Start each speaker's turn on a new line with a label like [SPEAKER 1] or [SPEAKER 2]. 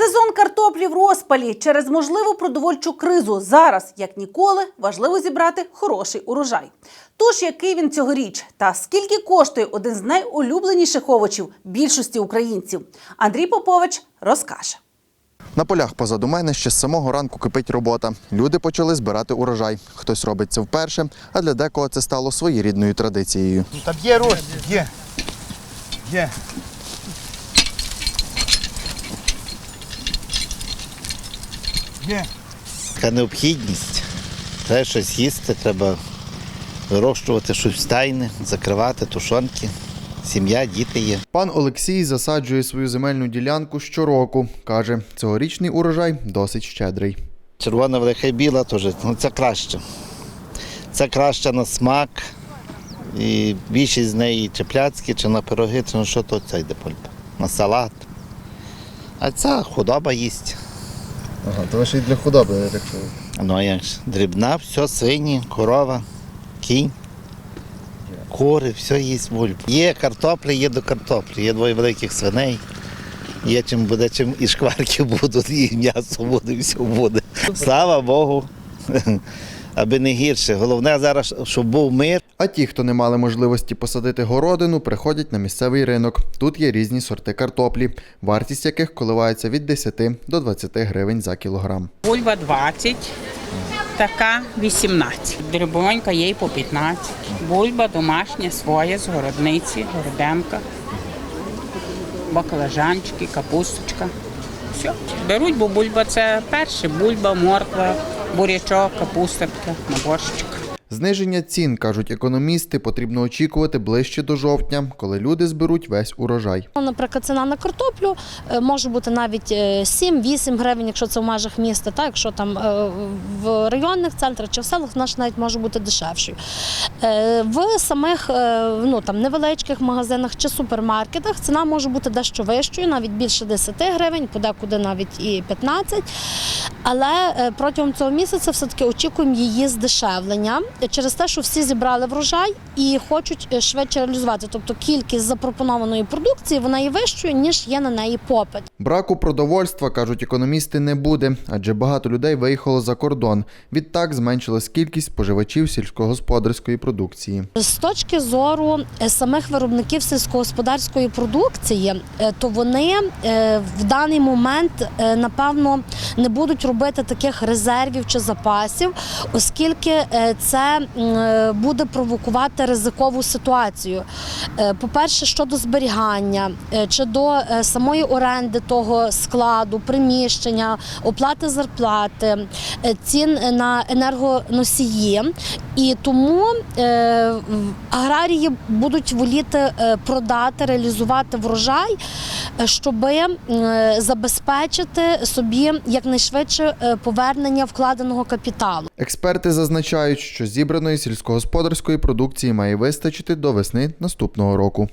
[SPEAKER 1] Сезон картоплі в розпалі через можливу продовольчу кризу зараз, як ніколи, важливо зібрати хороший урожай. Тож, який він цьогоріч, та скільки коштує один з найулюбленіших овочів більшості українців, Андрій Попович розкаже.
[SPEAKER 2] На полях позаду мене ще з самого ранку кипить робота. Люди почали збирати урожай. Хтось робить це вперше, а для декого це стало своєрідною традицією.
[SPEAKER 3] Там є розчин, є. Є.
[SPEAKER 4] Така необхідність. Треба щось їсти, треба вирощувати щось в стайни, закривати тушонки. Сім'я, діти є.
[SPEAKER 2] Пан Олексій засаджує свою земельну ділянку щороку. Каже, цьогорічний урожай досить щедрий.
[SPEAKER 4] Червона велика і біла теж, ну це краще. Це краще на смак. І більшість з неї чи пляцки, чи на пироги, чи на що то це йде польпа. На салат. А ця худоба їсть.
[SPEAKER 2] Ага, то ще й для худоби, якщо.
[SPEAKER 4] Ну а як ж? Дрібна, все, свині, корова, кінь, кури, все їсть бульбу. Є картопля, є до картоплі, є двоє великих свиней. Є чим буде, чим і шкварки будуть, і м'ясо буде, і все буде. Слава Богу. Аби не гірше. Головне зараз, щоб був мир.
[SPEAKER 2] А ті, хто не мали можливості посадити городину, приходять на місцевий ринок. Тут є різні сорти картоплі, вартість яких коливається від 10 до 20 гривень за кілограм.
[SPEAKER 5] Бульба 20, така 18. Дрібонька є й по 15. Бульба домашня, своя, з городниці, городенка, баклажанчики, капусточка. Все. Беруть, бо бульба це перше. Бульба, морква, бурячок, капуста така, на борщик.
[SPEAKER 2] Зниження цін, кажуть економісти, потрібно очікувати ближче до жовтня, коли люди зберуть весь урожай.
[SPEAKER 6] Ну, Наприклад, ціна на картоплю е, може бути навіть е, 7-8 гривень, якщо це в межах міста. Так, якщо там е, в районних центрах чи в селах, вона навіть може бути дешевшою. Е, В самих е, ну, там, невеличких магазинах чи супермаркетах ціна може бути дещо вищою, навіть більше 10 гривень, подекуди навіть і 15. Але е, протягом цього місяця все-таки очікуємо її здешевлення через те, що всі зібрали врожай і хочуть е, швидше реалізувати. Тобто кількість запропонованої продукції вона є вищою, ніж є на неї попит.
[SPEAKER 2] Браку продовольства, кажуть економісти, не буде, адже багато людей виїхало за кордон. Відтак зменшилась кількість споживачів сільськогосподарської продукції.
[SPEAKER 6] З точки зору е, самих виробників сільськогосподарської продукції, то вони в даний момент напевно не будуть робити таких резервів чи запасів, оскільки е, це е, буде провокувати ризикову ситуацію. Е, По-перше, щодо зберігання чи до самої оренди того складу, приміщення, оплати зарплати, цін на енергоносії. І тому аграрії будуть воліти продати, реалізувати врожай, щоб забезпечити собі якнайшвидше е, повернення вкладеного капіталу.
[SPEAKER 2] Експерти зазначають, що зібраної сільськогосподарської продукції має вистачити до весни наступного року.